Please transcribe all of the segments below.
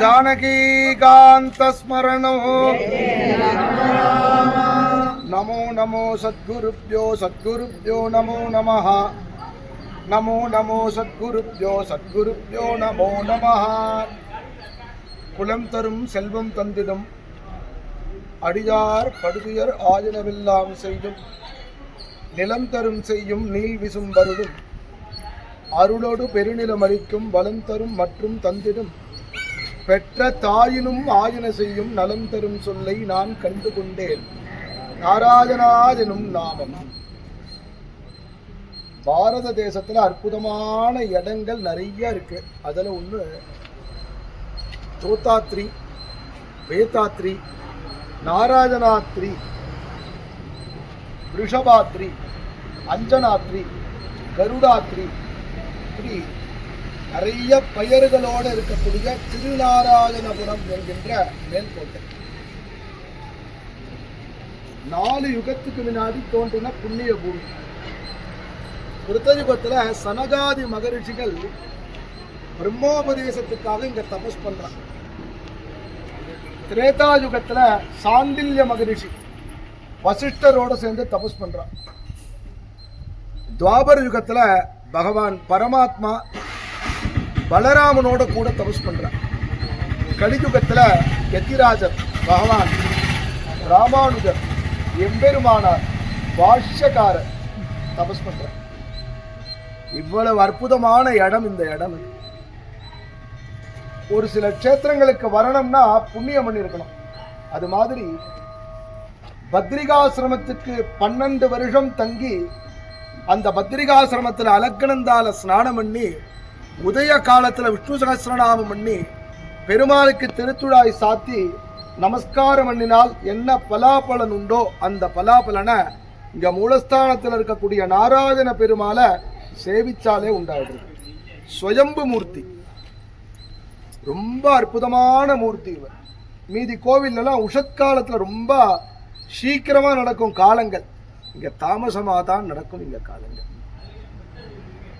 जानकीकान्तस्मरणो नमो नमो सद्गुरुभ्यो सद्गुरुभ्यो नमो नमः नमो नमो सद्गुरुभ्यो सद्गुरुभ्यो नमो நமः குலம் தரும் செல்வம் தந்திடும் அடியார் படுதுயர் ஆயினவெல்லாம் செய்யும் நிலம் தரும் செய்யும் நீள் விசும் வருடும் அருளோடு பெருநிலம் அளிக்கும் வளம் தரும் மற்றும் தந்திடும் பெற்ற தாயினும் ஆயின செய்யும் நலம் தரும் சொல்லை நான் கண்டு கொண்டேன் நாராயணாஜனும் நாமம். பாரத தேசத்துல அற்புதமான இடங்கள் நிறைய இருக்கு. அதுல ஒண்ணு தோத்தாத்ரி வேதாத்ரி நாராயணாத்ரி ரிஷபாத்ரி அஞ்சனாத்ரி கருடாத்ரி இப்படி நிறைய பெயர்களோடு இருக்கக்கூடிய திருநாராயணபுரம் என்கின்ற மேல்கோட்டை. நாலு யுகத்துக்கு முன்னாடி தோன்றின புண்ணிய பூமி. கிருத்தயுகத்துல சனகாதி மகரிஷிகள் பிரம்மோபதேசத்துக்காக இங்க தபஸ் பண்றாங்க. திரேதா யுகத்துல சாண்டில்ய மகரிஷி வசிஷ்டரோட சேர்ந்து தபஸ் பண்றான். துவாபர யுகத்துல பகவான் பரமாத்மா பலராமனோட கூட தபஸ் பண்றான் கலிதுகத்துல யதிராஜர் பகவான் ராமானுஜர் எம்பெருமானார் பாஷ்யக்காரர் தபஸ் பண்ற இவ்வளவு அற்புதமான இடம் இந்த இடம் ஒரு சில க்ஷேத்திரங்களுக்கு வரணும்னா புண்ணியம் பண்ணிருக்கணும். அது மாதிரி பத்ரிகாசிரமத்துக்கு பன்னெண்டு வருஷம் தங்கி அந்த பத்ரிகாசிரமத்தில் அலக்கணந்தால ஸ்நானம் பண்ணி உதய காலத்தில் விஷ்ணு சகசிரநாமம் பண்ணி பெருமாளுக்கு திருத்துழாய் சாத்தி நமஸ்காரம் பண்ணினால் என்ன பலாபலன் உண்டோ அந்த பலாபலனை இங்கே மூலஸ்தானத்தில் இருக்கக்கூடிய நாராயண பெருமாளை சேவிச்சாலே உண்டாயிடுது. சுயம்பு மூர்த்தி. ரொம்ப அற்புதமான மூர்த்தி இவர். மீதி கோவில்லாம் உஷத்காலத்தில் ரொம்ப சீக்கிரமாக நடக்கும் காலங்கள். இங்கே தாமசமாக தான் நடக்கும் இங்கே காலங்கள்.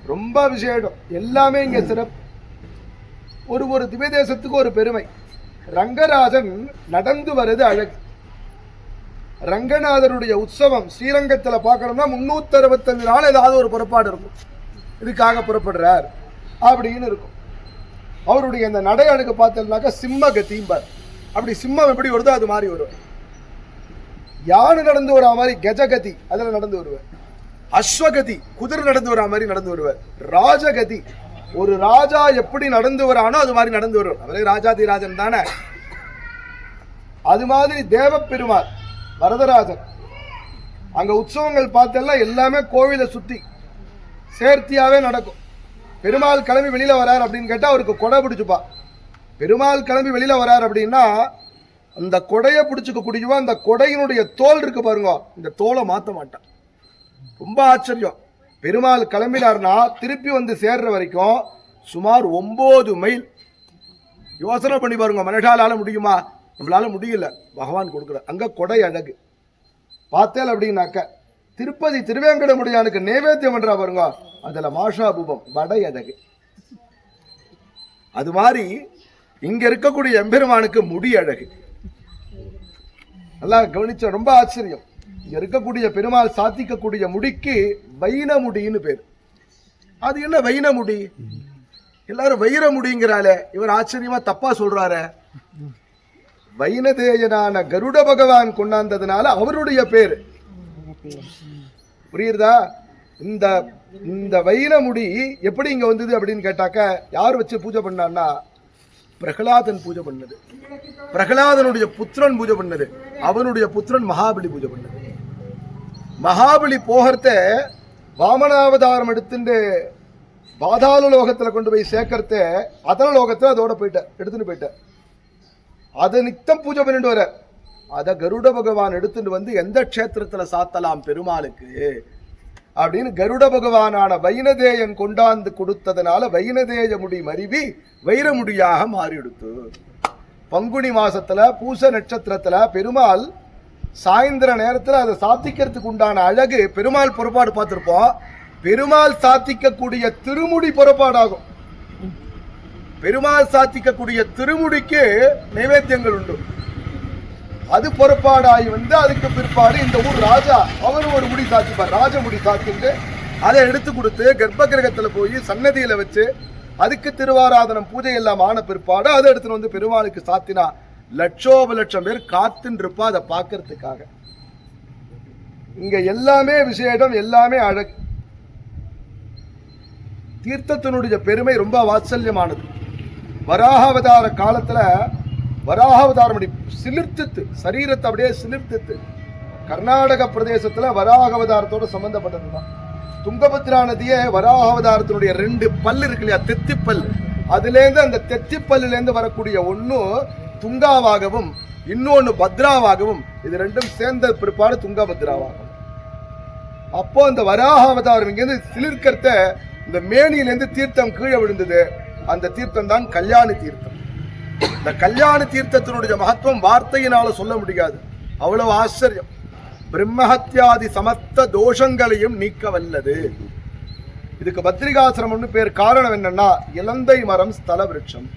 ரொம்ப விசேடம் எல்லாமே இங்கே சிறப்பு. ஒரு ஒரு திவ்ய தேசத்துக்கு ஒரு பெருமை. ரங்கராஜன் நடந்து வருது அழகு. ரங்கநாதருடைய உற்சவம் ஸ்ரீரங்கத்தில் பார்க்கணும்னா முந்நூற்றி அறுபத்தஞ்சு நாள் ஏதாவது ஒரு புறப்பாடு இருக்கும். இதுக்காக புறப்படுறார் அப்படின்னு இருக்கும். அவருடைய இந்த நடை அழகு பார்த்தோம்னாக்கா சிம்ம கத்தீம்பார் அப்படி சிம்மம் எப்படி வருதோ அது மாதிரி வருவார். யானை நடந்து வரா மாதிரி கஜகதி அதில் நடந்து வருவார். அஸ்வகதி குதிரை நடந்து வரா மாதிரி நடந்து வருவார். ராஜகதி ஒரு ராஜா எப்படி நடந்து வரானோ அது மாதிரி நடந்து வருவார் அவரே ராஜாதிராஜன் தானே. அது மாதிரி தேவப்பெருமாள் வரதராஜன். அங்க உற்சவங்கள் பார்த்தெல்லாம் எல்லாமே கோவிலை சுத்தி சேர்த்தியாவே நடக்கும். பெருமாள் கிளம்பி வெளியில வரார் அப்படின்னு கேட்டா அவருக்கு கொடை பிடிச்சுப்பா. பெருமாள் கிளம்பி வெளியில வரார் அப்படின்னா அந்த கொடையை பிடிச்சுக்க குடிக்குவா அந்த கொடையினுடைய தோல் இருக்கு பாருங்க. இந்த தோலை மாற்ற மாட்டான். ரொம்ப ஆச்சரியம். பெருமாள் கிளம்பினார்னா திருப்பி வந்து சேர்ற வரைக்கும் சுமார் ஒம்பது மைல். யோசனை பண்ணி பாருங்க மனுஷாலால முடியுமா? நம்மளால முடியல. பகவான் கொடுக்குற அங்க கொடை அழகு. பார்த்தேல் அப்படின்னாக்க திருப்பதி திருவேங்கடமுடியானுக்கு நைவேத்தியம் பண்றா பாருங்க அதுல மாஷாபூபம் வடை அழகு. அது மாதிரி இங்க இருக்கக்கூடிய எம்பெருமானுக்கு முடி அழகு. நல்லா கவனிச்ச ரொம்ப ஆச்சரியம். இருக்கக்கூடிய பெருமாள் சாத்திக்கக்கூடிய முடிக்கு வைன முடின்னு பேர். அது என்ன வைணமுடி? எல்லாரும் வைரமுடிங்கிறாளே. இவர் ஆச்சரியமா தப்பா சொல்றாரு. வைனதேயனான கருட பகவான் கொண்டாந்ததுனால அவருடைய பேர். புரியுறதா? இந்த இந்த வைரமுடி எப்படி இங்க வந்தது அப்படின்னு கேட்டாக்க யார் வச்சு பூஜை பண்ணான்னா பிரகலாதன் பூஜை பண்ணது. பிரகலாதனுடைய புத்திரன் பூஜை பண்ணது. அவனுடைய புத்திரன் மகாபலி பூஜை பண்ணது. மகாபலி போகிறத வாமனாவதாரம் எடுத்துட்டு பாதாள லோகத்துல கொண்டு போய் சேர்க்கறத அதல லோகத்தில் அதோட போயிட்ட எடுத்துகிட்டு போயிட்ட. அதை நித்தம் பூஜை பண்ணிட்டு வர. அதை கருட பகவான் எடுத்துட்டு வந்து எந்த க்ஷேத்திரத்தில் சாத்தலாம் பெருமாளுக்கு? அப்படின்னு கருட பகவானான வைனதேயன் கொண்டாந்து கொடுத்ததுனால வைனதேய முடி மருவி வைரமுடியாக மாறிடுத்து. பங்குனி மாசத்துல பூச நட்சத்திரத்துல பெருமாள் சாயந்தர நேரத்துல அதை சாத்திக்கிறதுக்கு உண்டான அழகு பெருமாள் புறப்பாடு பார்த்திருப்போம். பெருமாள் சாத்திக்கக்கூடிய திருமுடி புறப்பாடாகும். பெருமாள் சாத்திக்கக்கூடிய திருமுடிக்கு நைவேத்தியங்கள் உண்டு. அது பொறுப்பாடாகி வந்து அதுக்கு பிற்பாடு இந்த ஊர் ராஜா அவரும் ஒரு முடி சாத்திப்பார். ராஜ முடி சாத்திட்டு அதை எடுத்து கொடுத்து கர்ப்ப கிரகத்துல போய் சன்னதியில் வச்சு அதுக்கு திருவாராதனம் பூஜை எல்லாம் ஆன பிற்பாடு அதை எடுத்துன்னு வந்து பெருமாளுக்கு சாத்தினா. லட்சோப லட்சம் பேர் காத்துன்னு இருப்பா அதை பார்க்கறதுக்காக. இங்க எல்லாமே விசேடம் எல்லாமே அழகு. தீர்த்தத்தினுடைய பெருமை ரொம்ப வாத்சல்யமானது. வராகாவதார காலத்துல வராகாவதாரம் அப்படி சிலிர்த்துத்து சரீரத்தை அப்படியே சிலிர்த்துத்து கர்நாடக பிரதேசத்துல வராகாவதாரத்தோட சம்பந்தப்பட்டதுதான். துங்கபத்ரா நதியே வராகாவதாரத்தினுடைய ரெண்டு பல் இருக்கு இல்லையா தெத்திப்பல் அதுலேருந்து அந்த தெத்திப்பல்லுலேருந்து வரக்கூடிய ஒன்றும் துங்காவாகவும் இன்னொன்று பத்ராவாகவும் இது ரெண்டும் சேர்ந்த பிற்பாடு துங்கபத்ராவாகும். அப்போ அந்த வராக அவதாரம் இங்கேருந்து சிலிர்கர்த்த இந்த மேனியிலேருந்து தீர்த்தம் கீழே விழுந்தது. அந்த தீர்த்தம் தான் கல்யாண தீர்த்தம். இந்த கல்யாண தீர்த்தத்தினுடைய மகத்துவம் வார்த்தையினால சொல்ல முடியாது. அவ்வளவு ஆச்சரியம். பிரம்மஹத்யாதி சமஸ்த தோஷங்களையும் நீக்க வல்லது. இதுக்கு பத்ரிகாசிரமம்னு பேர் காரணம் என்னன்னா இலந்தை மரம் ஸ்தல விருட்சம்.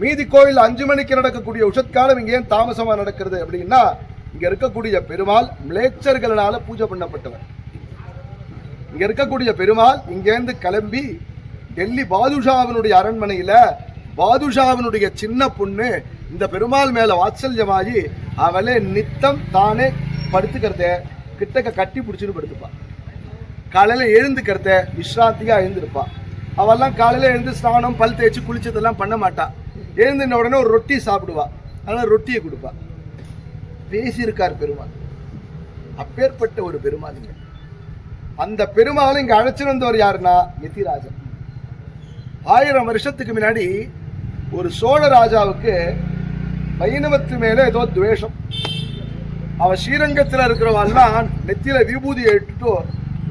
மீதி கோயில் அஞ்சு மணிக்கு நடக்கக்கூடிய உஷத்காலம் இங்கே ஏன் தாமசமா நடக்கிறது அப்படின்னா இங்க இருக்கக்கூடிய பெருமாள் மிளேச்சர்களால பூஜை பண்ணப்பட்டவர். இங்க இருக்கக்கூடிய பெருமாள் இங்கேருந்து கிளம்பி டெல்லி பாதுஷாவினுடைய அரண்மனையில பாதுஷாவினுடைய சின்ன பொண்ணு இந்த பெருமாள் மேல வாத்சல்யமாகி அவளே நித்தம் தானே படுத்துக்கிறத கிட்டக்க கட்டி பிடிச்சின்னு படுத்துப்பா. காலையில எழுந்துக்கிறத விஸ்ராந்தியா எழுந்திருப்பா. அவெல்லாம் காலையில எழுந்து ஸ்நானம் பல் தேய்ச்சி குளிச்சதெல்லாம் பண்ண மாட்டாள் எழுந்தின உடனே ஒரு ரொட்டி சாப்பிடுவா. அதனால் ரொட்டியை கொடுப்பா. பேசியிருக்கார் பெருமாள். அப்பேற்பட்ட ஒரு பெருமாளுங்க. அந்த பெருமாள் இங்கே அழைச்சிட்டு வந்தவர் யாருன்னா? யதிராஜன் ஆயிரம் வருஷத்துக்கு முன்னாடி ஒரு சோழ ராஜாவுக்கு வைணவத்து மேலே ஏதோ துவேஷம். அவ ஸ்ரீரங்கத்தில் இருக்கிறவாள்லாம் நெத்தியில் விபூதியை இட்டுட்டு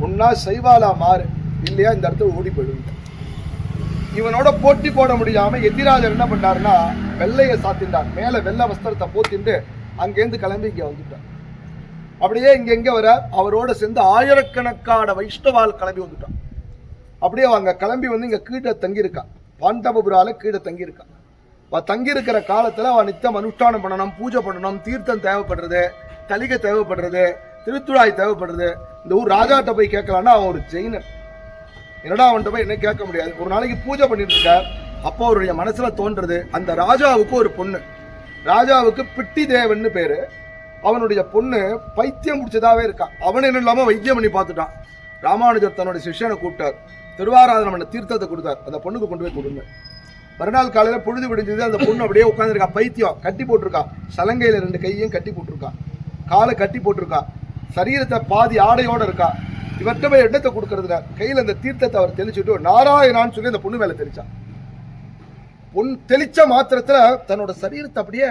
ஒன்னா சைவாலா மாறு. இல்லையா? இந்த இடத்துல ஓடி போயிடுங்க இவனோட போட்டி போட முடியாம எதிராஜர் என்ன பண்ணாருன்னா வெள்ளைய சாத்தின்றார் மேல வெள்ளை வஸ்திரத்தை போத்திட்டு அங்கேருந்து கிளம்பி இங்க வந்துட்டார். அப்படியே இங்க எங்க வர அவரோட சேர்ந்து ஆயிரக்கணக்கான வைஷ்ணவால் கிளம்பி வந்துட்டான். அப்படியே அவங்க கிளம்பி வந்து இங்க கீழே தங்கியிருக்கான் பாண்டவபுரால கீழே தங்கியிருக்கான் அவ தங்கியிருக்கிற காலத்துல அவள் நித்தம் அனுஷ்டானம் பண்ணணும் பூஜை பண்ணணும் தீர்த்தம் தேவைப்படுறது தலிகை தேவைப்படுறது திருத்துழாய் தேவைப்படுறது. இந்த ஊர் ராஜாட்ட போய் கேட்கலான்னா அவன் ஒரு ஜெயினர். என்னடா அவன்கிட்ட போய் என்ன கேட்க முடியாது? ஒரு நாளைக்கு பூஜை பண்ணிட்டு இருக்கார் அப்போ அவருடைய மனசுல தோன்றது அந்த ராஜாவுக்கு ஒரு பொண்ணு. ராஜாவுக்கு பிட்டி தேவன்னு பேரு. அவனுடைய பொண்ணு பைத்தியம் பிடிச்சதாவே இருக்கான் அவன் என்ன இல்லாம வைத்தியம் பண்ணி பார்த்துட்டான். ராமானுஜர் தன்னுடைய சிஷ்யனை கூப்பிட்டார். திருவாராதனம் பண்ண தீர்த்தத்தை கொடுத்தார். அந்த பொண்ணுக்கு கொண்டு போய் கொடுங்க. மறுநாள் காலையில பொழுது விடிஞ்சது அந்த பொண்ணு அப்படியே உட்காந்துருக்கா பைத்தியம் கட்டி போட்டிருக்கா. சலங்கையில ரெண்டு கையும் கட்டி போட்டிருக்கா. காலை கட்டி போட்டிருக்கா. சரீரத்தை பாதி ஆடையோட இருக்கா. இவர்கிட்ட போய் எண்ணத்தை கொடுக்கறதுல கையில அந்த தீர்த்தத்தை அவர் தெளிச்சுட்டு நாராயணான்னு சொல்லி அந்த பொண்ணு மேலே தெளிச்சான். பொன் தெளிச்ச மாத்திரத்துல தன்னோட சரீரத்தை அப்படியே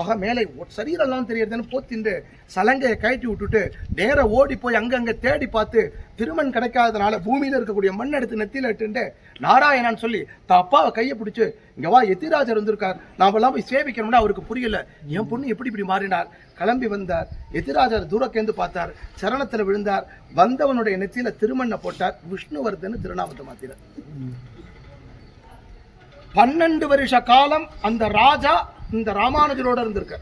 ஆக மேலே சரீரெல்லாம் தெரியறதுன்னு போத்திண்டு சலங்கையை கழட்டி விட்டுட்டு நேர ஓடி போய் அங்கங்க தேடி பார்த்து திருமண் கிடைக்காதனால பூமியில இருக்கக்கூடிய மண் எடுத்து நெத்தியில இட்டுண்டு நாராயணான்னு சொல்லி தான் அப்பாவை கையை பிடிச்சு இங்க வா எத்திராஜர் வந்திருக்கார். நாமெல்லாம் போய் சேவிக்கணும்னா அவருக்கு புரியல. என் பொண்ணு எப்படி இப்படி மாறினார்? கிளம்பி வந்தார். எதிராஜர் தூரக்கேந்து பார்த்தார். சரணத்துல விழுந்தார். வந்தவனுடைய நெத்தியில திருமண்ணை போட்டார். விஷ்ணுவர்தன் திருநாமத்தை மாத்தினார். பன்னெண்டு வருஷ காலம் அந்த ராஜா இந்த ராமானுஜரோட இருந்திருக்க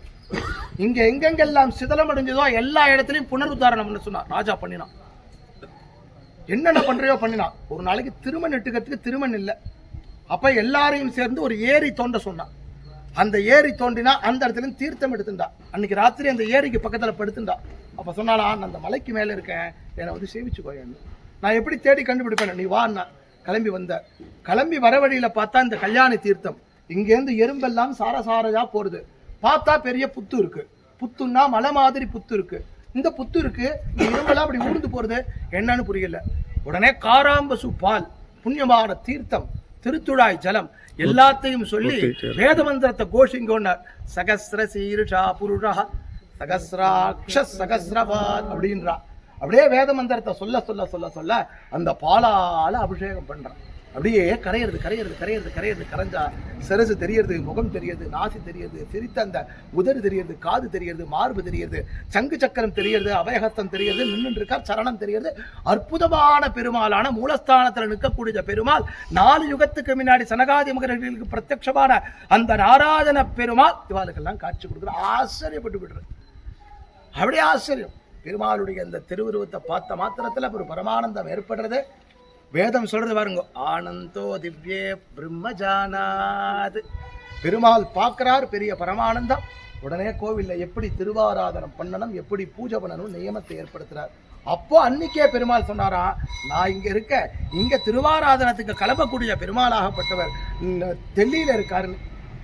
இங்க எங்கெங்கெல்லாம் சிதலம் அடைஞ்சதோ எல்லா இடத்துலையும் புனருத்தாரணம் பண்ண சொன்னார். ராஜா பண்ணினான். என்னென்ன பண்றையோ பண்ணினான். ஒரு நாளைக்கு திருமண் எட்டுக்கிறதுக்கு திருமண் இல்லை. அப்ப எல்லாரையும் சேர்ந்து ஒரு ஏரி தோண்ட சொன்னான். அந்த ஏரி தோண்டினா அந்த இடத்துல தீர்த்தம் எடுத்துட்டா. அன்னைக்கு ராத்திரி அந்த ஏரிக்கு பக்கத்துல படுத்துட்டா. அப்ப சொன்னாலா நான் அந்த மலைக்கு மேல இருக்கேன். என்னை வந்து சேவிச்சுக்கோயன்னு நான் எப்படி தேடி கண்டுபிடிப்பேன்? நீ வான்னா கிளம்பி வந்த கிளம்பி வர வழியில பார்த்தா இந்த கல்யாணி தீர்த்தம். இங்கேருந்து எறும்பெல்லாம் சாரசாரையா போறது. பார்த்தா பெரிய புத்து இருக்கு. புத்துன்னா மலை மாதிரி புத்து இருக்கு. இந்த புத்து இருக்கு. இந்த எறும்பெல்லாம் அப்படி ஊர்ந்து போறது. என்னன்னு புரியல. உடனே காராம்பசு பால் புண்ணியமான தீர்த்தம் திருத்துழாய் ஜலம் எல்லாத்தையும் சொல்லி வேத மந்திரத்தை கோஷிங்கோன்னார். சகஸ்ர சீருஷா புருஷா சகஸ்ராட்ச சகஸ்ரபாத் அப்படின்றா. அப்படியே வேத மந்திரத்தை சொல்ல சொல்ல சொல்ல சொல்ல அந்த பாலால அபிஷேகம் பண்ணுறான் அப்படியே கரையிறது கரையிறது கரையிறது கரையிறது கரைஞ்சா சிரசு தெரியறது முகம் தெரியறது நாசி தெரியறது சிரித்த அந்த உதடு தெரியறது காது தெரியறது மார்பு தெரியறது சங்கு சக்கரம் தெரியறது அபயஹஸ்தம் தெரியறது நின்று இருக்கார் சரணம் தெரியறது. அற்புதமான பெருமாளான மூலஸ்தானத்தில் நிற்கக்கூடிய பெருமாள் நாலு யுகத்துக்கு முன்னாடி சனகாதி மகர்களுக்கு பிரத்யட்சமான அந்த நாராயண பெருமாள் இவாளுக்கெல்லாம் காட்சி கொடுக்குற ஆச்சரியப்பட்டு விடுறது அப்படியே ஆச்சரியம். பெருமாளுடைய அந்த திருவுருவத்தை பார்த்த மாத்திரத்தில் ஒரு பரமானந்தம் ஏற்படுறது. வேதம் சொல்றது பாருங்க ஆனந்தோ திவ்யே பிரம்மஜானாது பெருமாள் பார்க்குறார் பெரிய பரமானந்தம். உடனே கோவில்ல எப்படி திருவாராதனம் பண்ணணும் எப்படி பூஜை பண்ணணும் நியமத்தை ஏற்படுத்துறார். அப்போ அன்னைக்கே பெருமாள் சொன்னாரா நான் இங்க இருக்க இங்க திருவாராதனத்துக்கு கிளம்பக்கூடிய பெருமாளாகப்பட்டவர் டெல்லியில் டெல்லியில இருக்காருன்னு.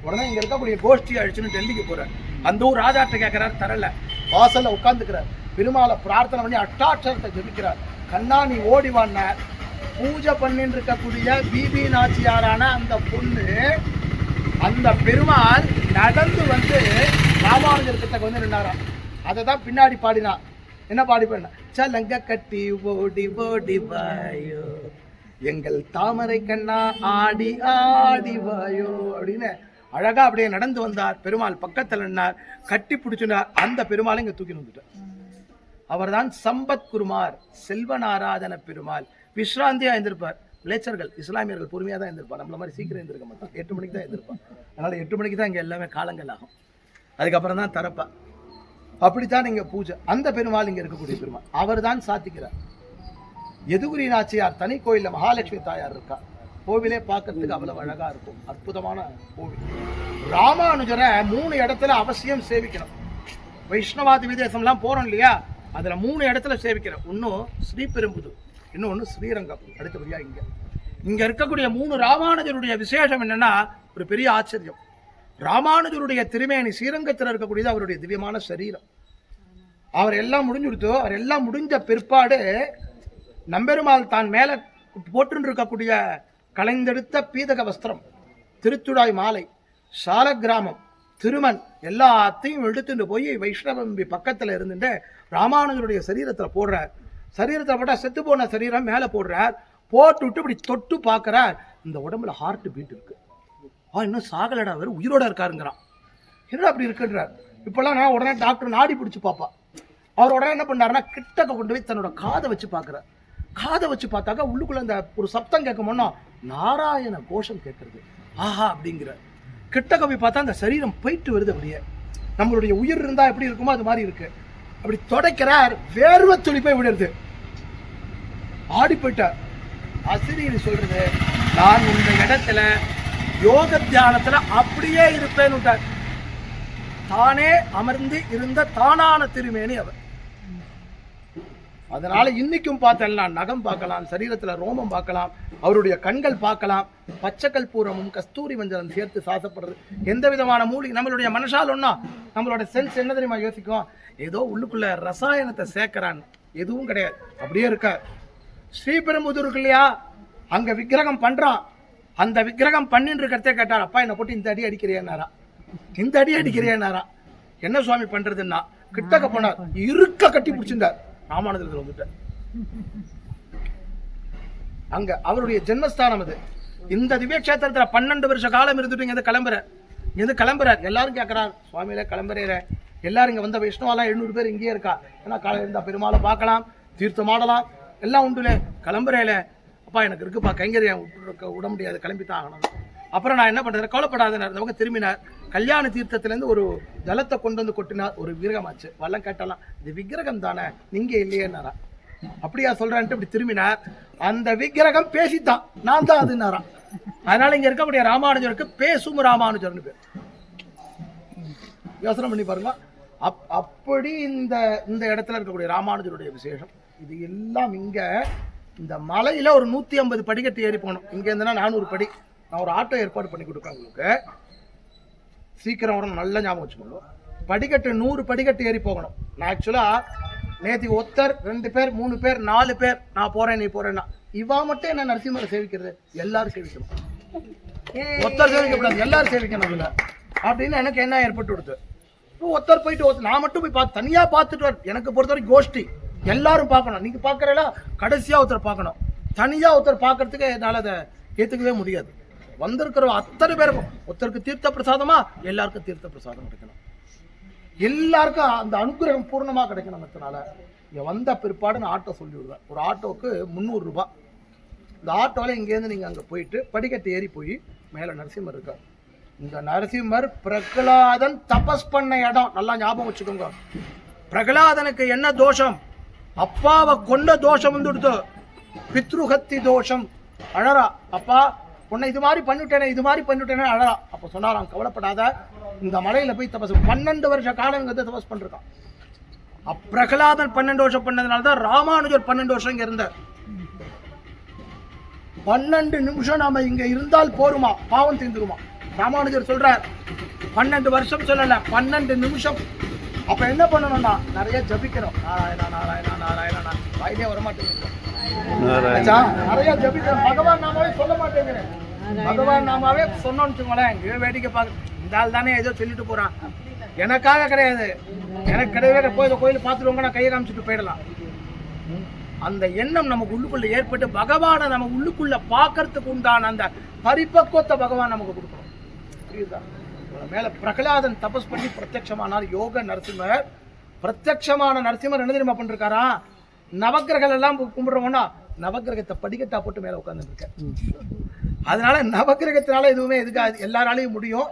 உடனே இங்க இருக்கக்கூடிய கோஷ்டி அழிச்சுன்னு டெல்லிக்கு போறார். அந்த ஊர் ராஜாட்ட கேட்கிறார் தரல. வாசல்ல உட்காந்துக்கிறார் பெருமாளை பிரார்த்தனை பண்ணி அட்டாட்சரத்தை ஜெபிக்கிறார். கண்ணா நீ ஓடி வாண்ண பூஜை பண்ணிட்டு இருக்கக்கூடிய பிபி நாச்சியாரான அந்த பொண்ணு அந்த பெருமாள் நடந்து வந்து ராமானுஜர் கிட்ட வந்து நின்னாராம். அதை தான் பின்னாடி பாடினான் என்ன பாடி பண்ண சலங்க கட்டி ஓடி ஓடி வாயோ. எங்கள் தாமரை கண்ணா ஆடி ஆடி வாயோ. அப்படின்னு அழகா அப்படியே நடந்து வந்தார். பெருமாள் பக்கத்தில் நின்னார். கட்டி பிடிச்சுனார் அந்த பெருமாளை இங்கே தூக்கி வந்துட்டார். அவர்தான் சம்பத் குருமார் செல்வநாராதன பெருமாள். விஸ்ராந்தியா இருந்திருப்பார் இளைச்சர்கள் இஸ்லாமியர்கள் பொறுமையாக தான் இருந்திருப்பார் நம்மள மாதிரி சீக்கிரம் இருந்திருக்க மாட்டான் எட்டு மணிக்கு தான் இருந்திருப்பான் அதனால எட்டு மணிக்கு தான் இங்கே எல்லாமே காலங்கள் ஆகும். அதுக்கப்புறம் தான் தரப்பா. அப்படித்தான் இங்க பூஜை. அந்த பெருமாள் இங்க இருக்கக்கூடிய பெருமாள். அவர் தான் சாத்திக்கிறார். எதுகுரி நாச்சியார் தனி கோயில்ல மகாலட்சுமி தாயார் இருக்கா? கோவிலே பார்க்கறதுக்கு அவ்வளவு அழகா இருக்கும். அற்புதமான கோவில். ராமானுஜரை மூணு இடத்துல அவசியம் சேவிக்கணும். வைஷ்ணவாதி விதேசம்லாம் போறோம் இல்லையா? அதில் மூணு இடத்துல சேவிக்கிறேன் இன்னும் ஸ்ரீபெரும்புதூர் இன்னொன்று ஸ்ரீரங்கம் அடுத்தபடியா இங்கே. இங்கே இருக்கக்கூடிய மூணு ராமானுஜருடைய விசேஷம் என்னன்னா ஒரு பெரிய ஆச்சரியம். ராமானுஜருடைய திருமேனி ஸ்ரீரங்கத்தில் இருக்கக்கூடியது அவருடைய திவ்யமான சரீரம். அவர் எல்லாம் முடிஞ்சுடுத்தோ அவர் எல்லாம் முடிஞ்ச பிற்பாடு நம்பெருமாள் தான் மேலே போட்டு இருக்கக்கூடிய கலைந்தெடுத்த பீதக வஸ்திரம் திருத்துடாய் மாலை சால கிராமம் திருமன் எல்லாத்தையும் எடுத்துட்டு போய் வைஷ்ணவம்பி பக்கத்தில் இருந்துட்டு ராமானுஜருடைய சரீரத்தில் போடுறார். சரீரத்தில் போட்டால் செத்து போன சரீரம் மேலே போடுறார். போட்டு விட்டு இப்படி தொட்டு பார்க்குறார். இந்த உடம்புல ஹார்ட் பீட் இருக்கு. ஆ இன்னும் சாகலடா அவர் உயிரோட இருக்காருங்கிறான். என்னடா அப்படி இருக்குன்றார். இப்பெல்லாம் நான் உடனே டாக்டர் நாடி பிடிச்சி பார்ப்பா. அவர் உடனே என்ன பண்ணாருன்னா கிட்டக்க கொண்டு போய் தன்னோட காதை வச்சு பார்க்குறார். காதை வச்சு பார்த்தாக்கா உள்ளுக்குள்ள அந்த ஒரு சப்தம் கேட்க முன்னோ நாராயண கோஷம் கேட்கறது. ஆஹா அப்படிங்கிறார். கிட்டக்க போய் பார்த்தா அந்த சரீரம் போயிட்டு வருது அப்படியே. நம்மளுடைய உயிர் இருந்தா எப்படி இருக்குமோ அது மாதிரி இருக்கு. அப்படி தொடக்கிறார் வேர்வை துளிப்பை விடுறது ஆடி போயிட்டார். ஆசிரியர் சொல்றது நான் இந்த இடத்துல யோக தியானத்துல அப்படியே இருப்பேன்னு தானே அமர்ந்து இருந்த தானான திருமேனி அவர். அதனால இன்னைக்கும் பார்த்தேன்னா நகம் பார்க்கலாம் சரீரத்துல ரோமம் பார்க்கலாம் அவருடைய கண்கள் பார்க்கலாம் பச்சைக்கல் பூரமும் கஸ்தூரி மஞ்சளும் சேர்த்து சாசப்படுறது. எந்த விதமான மூலிகை நம்மளுடைய மனசால் ஒன்றா நம்மளோட சென்ஸ் என்ன தெரியுமா யோசிக்கும்? ஏதோ உள்ளுக்குள்ள ரசாயனத்தை சேர்க்கிறான். எதுவும் கிடையாது. அப்படியே இருக்க. ஸ்ரீபெரும்புதூர் இல்லையா? அங்க விக்கிரகம் பண்றான். அந்த விக்கிரகம் பண்ணின்னு இருக்கிறதே கேட்டார். அப்பா என்னை போட்டு இந்த அடி அடிக்கிறியானாரா இந்த அடி அடிக்கிறியானாரா என்ன சுவாமி பண்றதுன்னா கிட்டக்க போனார். இருக்க கட்டி பிடிச்சிருந்தார். ராமானுஜத்தில் வந்துட்டார். அங்க அவருடைய ஜென்மஸ்தானம் அது. இந்த திவ்ய கஷேத்திரத்தில் பன்னெண்டு வருஷ காலம் இருந்துட்டு இங்க கிளம்புற. இங்க கிளம்புறார் எல்லாரும் கேட்கறார் சுவாமியில கிளம்புறேற எல்லாரும் இங்க வந்த வைஷ்ணவாலாம் எழுநூறு பேர் இங்கேயே இருக்கா? ஏன்னா காலை இருந்தா பெருமாளை பார்க்கலாம் தீர்த்தமாடலாம் எல்லாம் உண்டுல. கிளம்புறேல. அப்பா எனக்கு இருக்குப்பா கைங்கரியம் விட்டு விட முடியாது. கிளம்பி தான் ஆகணும். அப்புறம் நான் என்ன பண்ணுறேன் கவலைப்படாத அவங்க திரும்பினார். கல்யாண தீர்த்தத்திலேருந்து ஒரு ஜலத்தை கொண்டு வந்து கொட்டினார். ஒரு விக்கிரகமாச்சு. வல்லம் கேட்டலாம் இது விக்கிரகம் தானே? நீங்கள் இல்லையேன்னாரா? அப்படியா சொல்கிறான்ட்டு இப்படி திரும்பினார். அந்த விக்கிரகம் பேசித்தான். நான் தான் அதுன்னாராம் அதனால இங்கே இருக்கக்கூடிய ராமானுஜருக்கு பேசும் ராமானுஜர்னு பேர். யோசனை பண்ணி பாருங்க. அப் அப்படி இந்த இந்த இடத்துல இருக்கக்கூடிய ராமானுஜருடைய விசேஷம். இது எல்லாம் இங்கே இந்த மலையில் ஒரு நூற்றி ஐம்பது படிக்கட்டு ஏறி போகணும். இங்கேருந்துன்னா நானூறு படி. நான் ஒரு ஆட்டோ ஏற்பாடு பண்ணி கொடுப்பேன் உங்களுக்கு. சீக்கிரம் வரணும் நல்ல ஞாபகம் வச்சுக்கணும் படிக்கட்டு நூறு படிக்கட்டு ஏறி போகணும். நான் ஆக்சுவலாக நேத்தி ஒத்தர் ரெண்டு பேர் மூணு பேர் நாலு பேர் நான் போறேன் நீ போறேன்னா இவா மட்டும் என்ன நரசிம்மரை சேவிக்கிறது? எல்லாரும் சேவிக்கணும். ஒத்தர் சேவிக்க கூடாது எல்லாரும் சேவிக்கணும் அதுல. அப்படின்னு எனக்கு என்ன ஏற்பட்டு கொடுத்து இப்போ போயிட்டு ஒருத்தர் நான் மட்டும் போய் பார்த்து தனியா பார்த்துட்டு வர எனக்கு பொறுத்தவரைக்கும் கோஷ்டி. எல்லாரும் பார்க்கணும். நீங்க பார்க்கறல கடைசியா ஒருத்தர் பார்க்கணும். தனியா ஒருத்தர் பார்க்கறதுக்கு என்னால் அதை ஏற்றுக்கவே முடியாது. வந்திருக்கிற அத்தனை பேருக்கும் ஒருத்தருக்கு தீர்த்த பிரசாதமா எல்லாருக்கும் தீர்த்த பிரசாதம் கிடைக்கணும். எல்லாருக்கும் அந்த அனுகிரகம் கிடைக்கணும் கிடைக்கணுங்கிறதுனால இங்கே வந்த பிற்பாடு நான் ஆட்டோ சொல்லி விடுவேன் ஒரு ஆட்டோவுக்கு முந்நூறுரூபா இந்த ஆட்டோவில் இங்கேருந்து நீங்கள் அங்கே போயிட்டு படிக்கட்டு ஏறி போய் மேலே நரசிம்மர் இருக்கார். இந்த நரசிம்மர் பிரகலாதன் தபஸ் பண்ண இடம். நல்லா ஞாபகம் வச்சுக்கோங்க. பிரகலாதனுக்கு என்ன தோஷம்? அப்பாவை கொண்ட தோஷம் வந்துடுது. பித்ருஹத்தி தோஷம். அழறா. அப்பா உன்னை இது மாதிரி பண்ணிவிட்டேனே இது மாதிரி பண்ணிவிட்டேனே அழலாம் அப்போ சொன்னாராம் கவலைப்படாத. இந்த மலையில் போய் தபஸ் பன்னெண்டு வருஷ காலம் இங்கே தபஸ் பண்ணிருக்கான் அப்பிரகலாதன் பன்னெண்டு வருஷம் பண்ணதுனால தான் ராமானுஜர் பன்னெண்டு வருஷம் இங்கே இருந்தார். பன்னெண்டு நிமிஷம் நாம இங்க இருந்தால் போருமா? பாவம் தீர்ந்துருமா? ராமானுஜர் சொல்றார் பன்னெண்டு வருஷம் சொல்லல பன்னெண்டு நிமிஷம். அப்ப என்ன பண்ணணும்னா நிறைய ஜபிக்கணும். நாராயணா நாராயணா நாராயணா வாயிலே வர மாட்டேங்குது நிறைய பகவான் நாமாவே சொல்ல மாட்டேங்கிறேன். பகவான் நாமாவே சொன்னோன்னு வச்சுக்கோங்களேன். இங்க வேடிக்கை பார்க்க இந்த ஆள் தானே ஏதோ சொல்லிட்டு போறான். எனக்காக கிடையாது. எனக்கு கிடையவே இந்த கோயில் பார்த்துருவாங்க நான் கையை காமிச்சிட்டு போயிடலாம். அந்த எண்ணம் நமக்கு உள்ளுக்குள்ள ஏற்பட்டு பகவானை நம்ம உள்ளுக்குள்ள பார்க்கறதுக்கு உண்டான அந்த பரிபக்குவத்தை பகவான் நமக்கு கொடுக்கணும். புரியுதா? இவன் மேல பிரகலாதன் தபஸ் பண்ணி பிரத்யட்சமானார். யோக நரசிம்மர். பிரத்யட்சமான நரசிம்மர் என்ன தெரியுமா பண்ணிருக்காரா? நவக்கிரகம் எல்லாம் கும்பிடுறோம்னா நவக்கிரகத்தை படிக்கட்டா போட்டு மேலே உட்கார்ந்துட்டு இருக்க அதனால நவக்கிரகத்தினால எதுவுமே எதுக்காக எல்லாராலையும் முடியும்.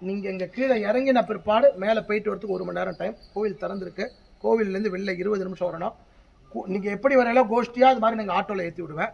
நீங்கள் இங்கே கீழே இறங்கின பிற்பாடு மேலே போயிட்டு வரத்துக்கு ஒரு மணி நேரம் டைம் கோவில் திறந்துருக்கு. கோவில்லேருந்து வெளில இருபது நிமிஷம் வரணும். கு- எப்படி வரையில கோஷ்டியாக அது மாதிரி நாங்கள் ஆட்டோவில் ஏற்றி விடுவேன்.